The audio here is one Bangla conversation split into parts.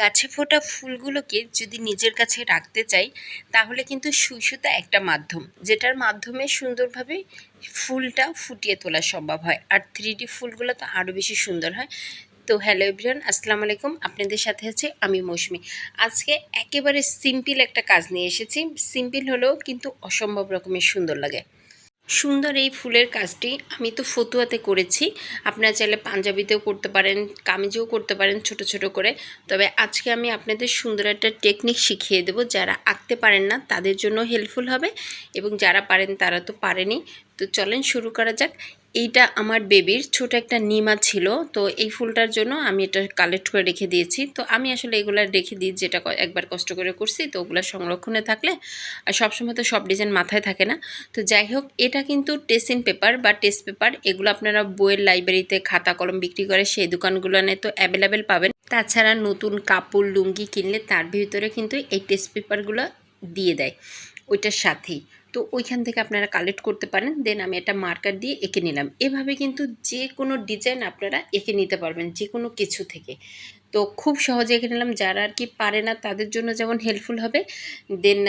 গাছে ফোটা ফুলগুলোকে যদি নিজের কাছে রাখতে চাই, তাহলে কিন্তু সুই সুতা একটা মাধ্যম, যেটার মাধ্যমে সুন্দরভাবে ফুলটা ফুটিয়ে তোলা সম্ভব হয়। আর থ্রি ডি ফুলগুলো তো আরও বেশি সুন্দর হয়। তো হ্যালো এভরিওয়ান, আসসালামু আলাইকুম। আপনাদের সাথে আছে আমি মৌসুমি। আজকে একেবারে সিম্পল একটা কাজ নিয়ে এসেছি। সিম্পল হলেও কিন্তু অসম্ভব রকমের সুন্দর লাগে। সুন্দর এই ফুলের কাজটি আমি তো ফতুয়াতে করেছি। আপনারা চাইলে পাঞ্জাবিতেও করতে পারেন, কামিজেও করতে পারেন, ছোট ছোট করে। তবে আজকে আমি আপনাদের সুন্দর একটা টেকনিক শিখিয়ে দেব। যারা আঁকতে পারেন না, তাদের জন্য হেল্পফুল হবে এবং যারা পারেন, তারা তো পারেনি। তো চলেন শুরু করা যাক। এইটা আমার বেবির ছোট একটা নিমা ছিল, তো এই ফুলটার জন্য আমি এটা কালেক্ট করে রেখে দিয়েছি। তো আমি আসলে এগুলো রেখে দিই, যেটা একবার কষ্ট করে করছি, তো ওগুলো সংরক্ষণে থাকলে আর সবসময় তো সব ডিজাইন মাথায় থাকে না। তো যাই হোক, এটা কিন্তু টেসিন পেপার বা টেস্ট পেপার এগুলো আপনারা বইয়ের লাইব্রেরিতে খাতা, কলম বিক্রি করে সেই দোকানগুলো দোকানগুলোনে তো অ্যাভেলেবেল পাবেন। তাছাড়া নতুন কাপড়, লুঙ্গি কিনলে তার ভিতরে কিন্তু এই টেস্ট পেপারগুলো দিয়ে দেয়, ওইটার সাথেই। তো ওইখান থেকে আপনারা কালেক্ট করতে পারেন দেন আমি একটা মার্কার দিয়ে এঁকে নিলাম। এভাবে কিন্তু যে কোনো ডিজাইন আপনারা এঁকে নিতে পারবেন যে কোনো কিছু থেকে। তো খুব সহজে এঁকে নিলাম, যারা আর কি পারে না তাদের জন্য যেমন হেল্পফুল হবে দেন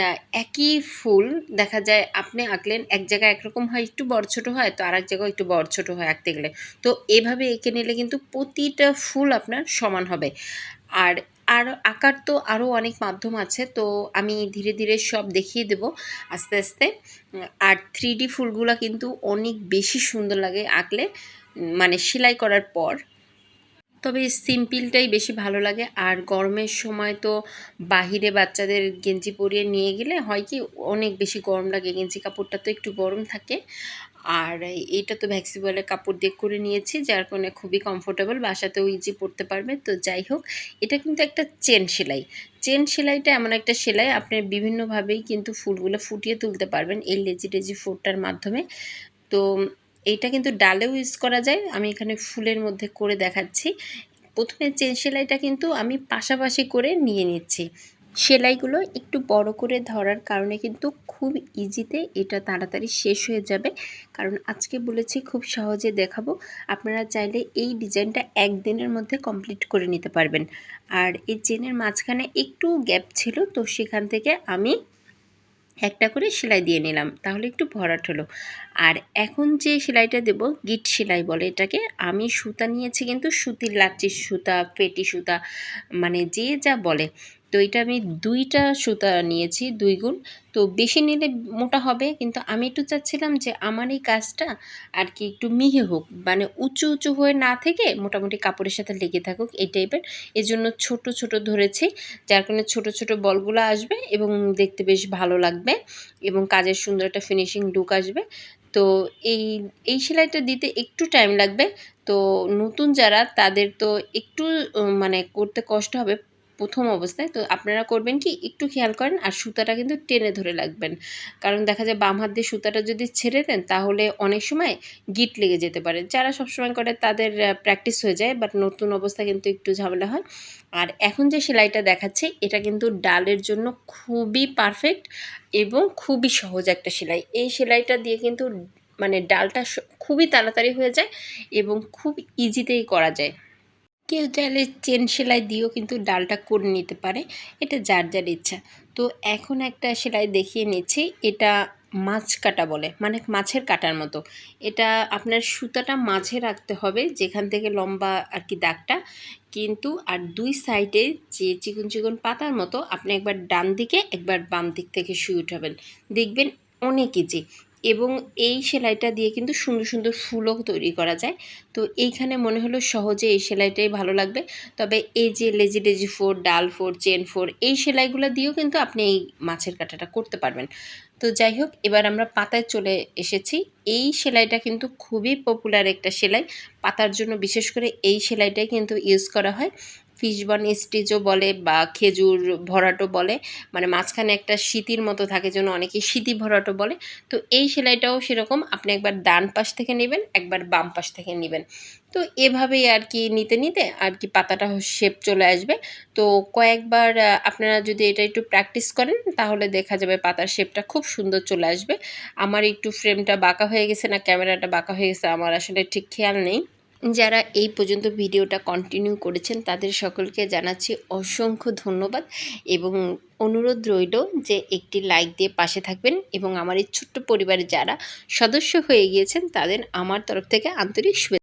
একই ফুল, দেখা যায় আপনি আঁকলেন, এক জায়গায় একরকম হয়, একটু বড় ছোটো হয়, তো আর এক জায়গায় একটু বড় ছোটো হয় আঁকতে গেলে। তো এভাবে এঁকে নিলে কিন্তু প্রতিটা ফুল আপনার সমান হবে। আর আর আঁকার তো আরও অনেক মাধ্যম আছে, তো আমি ধীরে ধীরে সব দেখিয়ে দেব আস্তে আস্তে। আর থ্রি ডি ফুলগুলো কিন্তু অনেক বেশি সুন্দর লাগে আঁকলে মানে সেলাই করার পর। তবে সিম্পলটাই বেশি ভালো লাগে, আর গরমের সময় তো বাহিরে বাচ্চাদের গেঞ্জি পরিয়ে নিয়ে গেলে হয় কি, অনেক বেশি গরম লাগে, গেঞ্জি কাপড়টা তো একটু গরম থাকে। আর এইটা তো ভ্যাক্সিবলের কাপড় দিয়ে করে নিয়েছি, যার কারণে খুবই কমফোর্টেবল বাসাতেও ইজি পরতে পারবে। তো যাই হোক, এটা কিন্তু একটা চেন সেলাই। চেন সেলাইটা এমন একটা সেলাই, আপনি বিভিন্নভাবেই কিন্তু ফুলগুলো ফুটিয়ে তুলতে পারবেন এই লেজি টেজি ফুটটার মাধ্যমে। তো এইটা কিন্তু ডালেও ইউজ করা যায়, আমি এখানে ফুলের মধ্যে করে দেখাচ্ছি। প্রথমে চেন সেলাইটা কিন্তু আমি পাশাপাশি করে নিয়ে নিচ্ছি। সেলাইগুলো একটু বড় করে ধরার কারণে কিন্তু খুব ইজিতে এটা তাড়াতাড়ি শেষ হয়ে যাবে। কারণ আজকে বলেছি খুব সহজে দেখাবো। আপনারা চাইলে এই ডিজাইনটা একদিনের মধ্যে কমপ্লিট করে নিতে পারবেন। আর এই চেনের মাঝখানে একটু গ্যাপ ছিল, তো সেখান থেকে আমি একটা করে সেলাই দিয়ে নিলাম। তাহলে একটু ভরাট হলো। আর এখন যে সেলাইটা দেব, গিট সেলাই বলে এটাকে, আমি সুতা নিয়েছি কিন্তু সুতির লাচ্ছির সুতা, পেটি সুতা মানে যে যা বলে। তো এটা আমি দুইটা সুতা নিয়েছি, দুই গুণ। তো বেশি নিলে মোটা হবে, কিন্তু আমি একটু চাচ্ছিলাম যে আমার এই কাজটা আর কি একটু মিহি হোক। মানে উঁচু উঁচু হয়ে না থেকে মোটামুটি কাপড়ের সাথে লেগে থাকুক এই টাইপের। এই জন্য ছোটো ছোটো ধরেছি, যার কারণে ছোটো ছোটো বলগুলো আসবে এবং দেখতে বেশ ভালো লাগবে এবং কাজের সুন্দর একটা ফিনিশিং লুক আসবে। তো এই এই সেলাইটা দিতে একটু টাইম লাগবে। তো নতুন যারা, তাদের তো একটু মানে করতে কষ্ট হবে। প্রথম অবস্থায়, তো আপনারা করবেন কি, একটু খেয়াল করেন আর সুতাটা কিন্তু টেনে ধরে রাখবেন। কারণ দেখা যায় বাম হাত দিয়ে সুতাটা যদি ছেড়ে দেন, তাহলে অনেক সময় গিট লেগে যেতে পারে। যারা সবসময় করে তাদের প্র্যাকটিস হয়ে যায় বাট নতুন অবস্থা কিন্তু একটু ঝামেলা হয়। আর এখন যে সেলাইটা দেখাচ্ছে, এটা কিন্তু ডালের জন্য খুবই পারফেক্ট এবং খুবই সহজ একটা সেলাই। এই সেলাইটা দিয়ে কিন্তু মানে ডালটা খুবই তাড়াতাড়ি হয়ে যায় এবং খুব ইজিতেই করা যায়। কেউ চাইলে চেন সেলাই দিয়েও কিন্তু ডালটা করে নিতে পারে, এটা যার যার ইচ্ছা। তো এখন একটা সেলাই দেখিয়ে নিচ্ছি, এটা মাছ কাটা বলে মানে মাছের কাটার মতো। এটা আপনার সুতাটা মাঝে রাখতে হবে, যেখান থেকে লম্বা আর কি দাগটা। কিন্তু আর দুই সাইডে যে চিকন চিকন পাতার মতো আপনি একবার ডান দিকে, একবার বাম দিক থেকে শুয়ে উঠাবেন। দেখবেন অনেক ইজি এবং এই সেলাইটা দিয়ে কিন্তু সুন্দর সুন্দর ফুলও তৈরি করা যায়। তো এইখানে মনে হলো সহজে এই সেলাইটাই ভালো লাগবে। তবে এই যে লেজি লেজি ফোর, ডাল ফোর, চেন ফোর, এই সেলাইগুলো দিয়েও কিন্তু আপনি এই মাছের কাটাটা করতে পারবেন। তো যাই হোক, এবার আমরা পাতায় চলে এসেছি। এই সেলাইটা কিন্তু খুবই পপুলার একটা সেলাই। পাতার জন্য বিশেষ করে এই সেলাইটাই কিন্তু ইউজ করা হয়। ফিশবন স্টিচও বলে বা খেজুর ভরাটো বলে। মানে মাঝখানে একটা শীতির মতো থাকে জন্য অনেকে শীতি ভরাটো বলে। তো এই সেলাইটাও সেরকম। আপনি একবার ডান পাশ থেকে নেবেন, একবার বাম পাশ থেকে নেবেন। তো এভাবেই আর কি নিতে নিতে আর কি পাতাটা শেপ চলে আসবে। তো কয়েকবার আপনারা যদি এটা একটু প্র্যাকটিস করেন, তাহলে দেখা যাবে পাতার শেপটা খুব সুন্দর চলে আসবে। আমার একটু ফ্রেমটা বাঁকা হয়ে গেছে না, ক্যামেরাটা বাঁকা হয়ে গেছে, আমার আসলে ঠিক খেয়াল নেই। যারা এই পর্যন্ত ভিডিওটা কন্টিনিউ করেছেন, তাদের সকলকে জানাচ্ছি অসংখ্য ধন্যবাদ এবং অনুরোধ রইল যে একটি লাইক দিয়ে পাশে থাকবেন এবং আমার এই ছোট্ট পরিবারে যারা সদস্য হয়ে গিয়েছেন, তাদের আমার তরফ থেকে আন্তরিক শুভেচ্ছা।